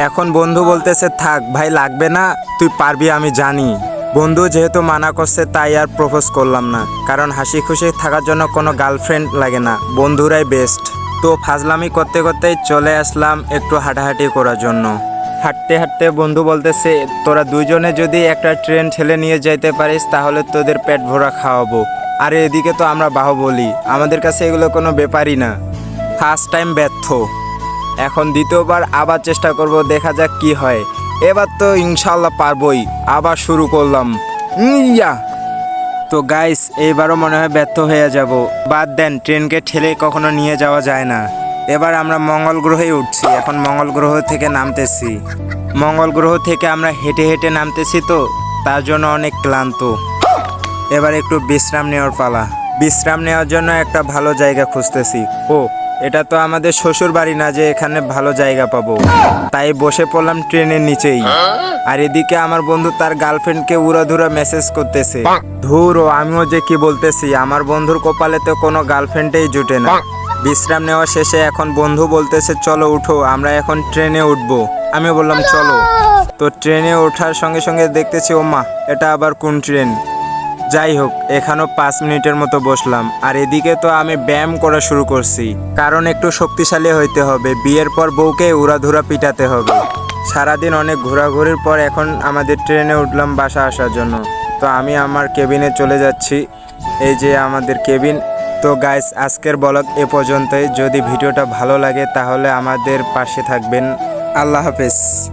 এখন বন্ধু বলতেছে, থাক, ভাই, লাগবে না, তুই পারবি, আমি জানি। বন্ধু যেহেতু মানা করছে, তাই আর প্রপোজ করলাম না। কারণ হাসি খুশি থাকার জন্য কোনো গার্লফ্রেন্ড লাগে না, বন্ধুরাই বেস্ট। তো ফাজলামি করতে করতে চলে আসলাম একটু হাঁটাহাঁটি করার জন্য। হাঁটতে হাঁটতে বন্ধু বলতেছে, তোরা দুজনে যদি একটা ট্রেন ঠেলে নিয়ে যাইতে পারিস, তাহলে তোদের পেট ভরা খাওয়াবো। আর এদিকে তো আমরা বাহু বলি আমাদের কাছে এগুলো কোনো ব্যাপারই না। ফার্স্ট টাইম ব্যর্থ। এখন দ্বিতীয়বার আবার চেষ্টা করব, দেখা যাক কি হয়। এবার তো ইনশাল্লাহ পারবই, আবার শুরু করলাম। ইয়া! তো গাইস এইবারও মনে হয় ব্যর্থ হয়ে যাব। বাদ দেন, ট্রেনকে ঠেলে কখনো নিয়ে যাওয়া যায় না। এবার আমরা মঙ্গল গ্রহে উঠছি, এখন মঙ্গল গ্রহ থেকে নামতেছি। মঙ্গল গ্রহ থেকে আমরা হেঁটে হেঁটে নামতেছি তো, তার জন্য অনেক ক্লান্ত। এবার একটু বিশ্রাম নেওয়ার পালা। বিশ্রাম নেওয়ার জন্য একটা ভালো জায়গা খুঁজতেছি। ও এটা তো আমাদের শ্বশুর বাড়ি না যে এখানে ভালো জায়গা পাবো। তাই বসে পড়লাম ট্রেনের নিচেই। আর এদিকে আমার বন্ধু তার গার্লফ্রেন্ডকে উড়াধুরা মেসেজ করতেছে। ধুর আমিও যে কি বলতেছি, আমার বন্ধুর কপালে তো কোনো গার্লফ্রেন্ডেই জুটে না। বিশ্রাম নেওয়া শেষে এখন বন্ধু বলতেছে, চলো উঠো, আমরা এখন ট্রেনে উঠবো। আমি বললাম, চলো। তো ট্রেনে ওঠার সঙ্গে সঙ্গে দেখতেছি ও মা এটা আবার কোন ট্রেন? যাই হোক এখানেও পাঁচ মিনিটের মতো বসলাম। আর এদিকে তো আমি ব্যায়াম করা শুরু করছি। কারণ একটু শক্তিশালী হইতে হবে। বিয়ের পর বউকে উড়াধুরা পিটাতে হবে। সারাদিন অনেক ঘোরাঘুরির পর এখন আমাদের ট্রেনে উঠলাম বাসা আসার জন্য। তো আমি আমার কেবিনে চলে যাচ্ছি। এই যে আমাদের কেবিন। তো গাইস আজকের ব্লগ এ পর্যন্তই। যদি ভিডিওটা ভালো লাগে তাহলে আমাদের পাশে থাকবেন। আল্লাহ হাফেজ।